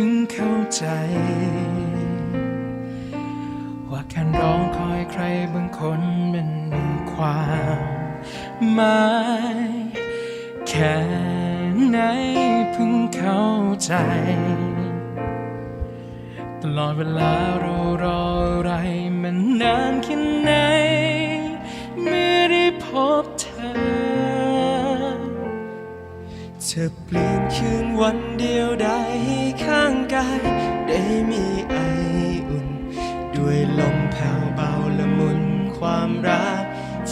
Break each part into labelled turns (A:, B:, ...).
A: พึงเข้าใจ ว่าการร้องคอยใครบางคนมันมีความหมายแค่ไหนพึงเข้าใจ ตลอดเวลาเรารออะไรมันนานแค่ไหน
B: จะเปลี่ยนคืนวันเดียวได้ให้ข้างกาย ได้มีไออุ่น ด้วยลมแผ่วเบาละมุนความรัก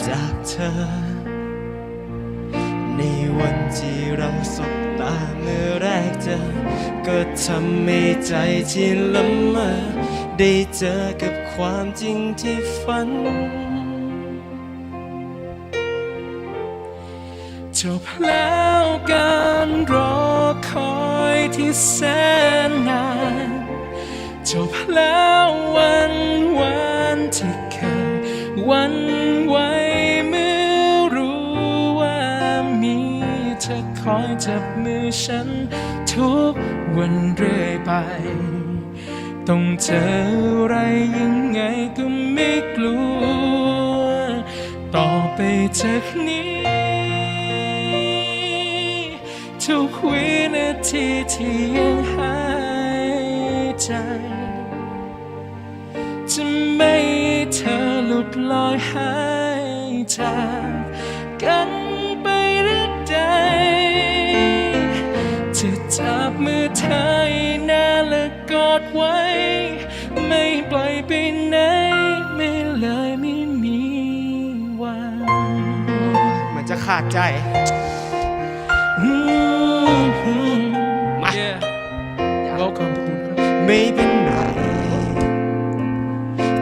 B: จากเธอ ในวันที่เราสบตาเมื่อแรกเจอ ก็ทำให้ใจที่ละเมอได้เจอกับความจริงที่ฝัน
A: จบแล้วล้วการรอคอยที่แสนนานจบแล้ววันวันที่เคยหวันไหวเมื่อรู้ว่ามีเธอคอยจับมือฉัน ทุกวันเรื่อยไป ต้องเจออะไรยังไงก็ไม่กลัว ต่อไปจากนี้ ทุกวินาทีที่ยังหายใจ จะไม่ให้เธอหลุดลอยหายจากกันไปหรือใดจะจับมือเธอให้แน่และกอดไว้ ไม่ปล่อยไปไหนไม่เลยไม่มีวัน
B: เหมือนจะขาดใจ
A: ม
B: ไม่เป็นไร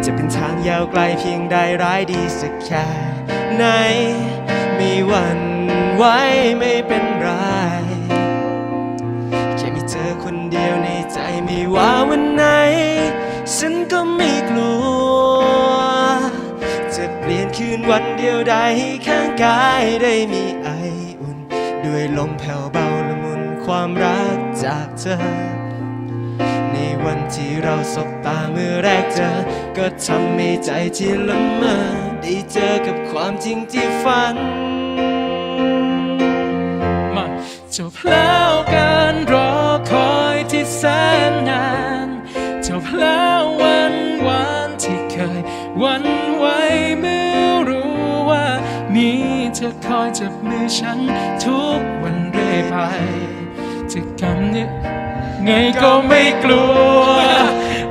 B: จะเป็นทางยาวไกลเพียงใดร้ายดีสักแค่ไหนไม่หวั่นไหวไม่เป็นไร แค่มีเธอคนเดียวในใจไม่ว่าวันไหน ฉันก็ไม่กลัว จะเปลี่ยนคืนวันเดียวได้ให้ข้างกายได้มีไออุ่น ด้วยลมแผ่วเบาละมุนความรักจากเธอ วันที่เราสบตาเมื่อแรกเจอ ก็ทำให้ใจที่ละเมอได้เจอกับความจริงที่ฝัน
A: มาจบแล้วการรอคอยที่แสนนานจบแล้ววันวานที่เคยหวันไหวเมื่อรู้ว่า มีเธอคอยจับมือฉันทุกวันเรื่อยไปจะกำเนี้ ไงก็ไม่กลัว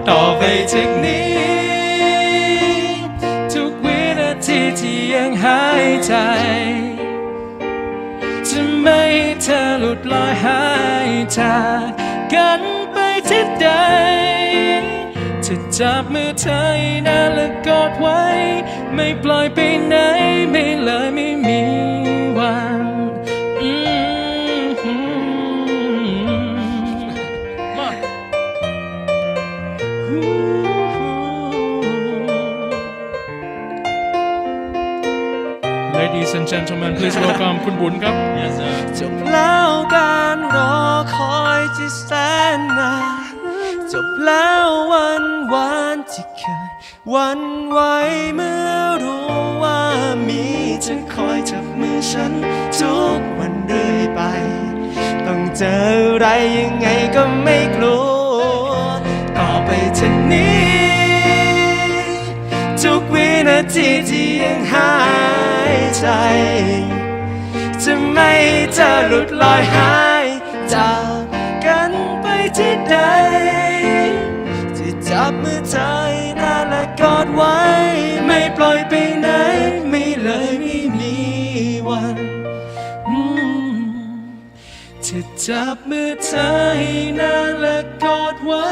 A: ต่อไปจากนี้ ทุกวินาทีที่ยังหายใจจะไม่ให้เธอหลุดลอยหายจากกันไปที่ใดจะจับมือเธอให้นานและกอดไว้ ไม่ปล่อยไปไหนไม่เลยไม่มี Ladies and gentlemen please welcome คุณบุญครับ
B: จบแล้วการรอคอยที่แสนนานจบแล้ววันวานที่เคยหวันไหวเมื่อรู้ว่ามีเธอคอยจับมือฉันทุกวันเรื่อยไป ต้องเจออะไรยังไงก็ไม่กลัวต่อไปจากนี้ ทุกวินาทีที่ยังหายใจจะไม่ให้เธอหลุดลอยหายจากกันไปที่ใดจะจับมือเธอให้นาและกอดไว้ ไม่ปล่อยไปไหน ไม่เลยไม่มีวันจะจับมือเธอให้นานและกอดไว้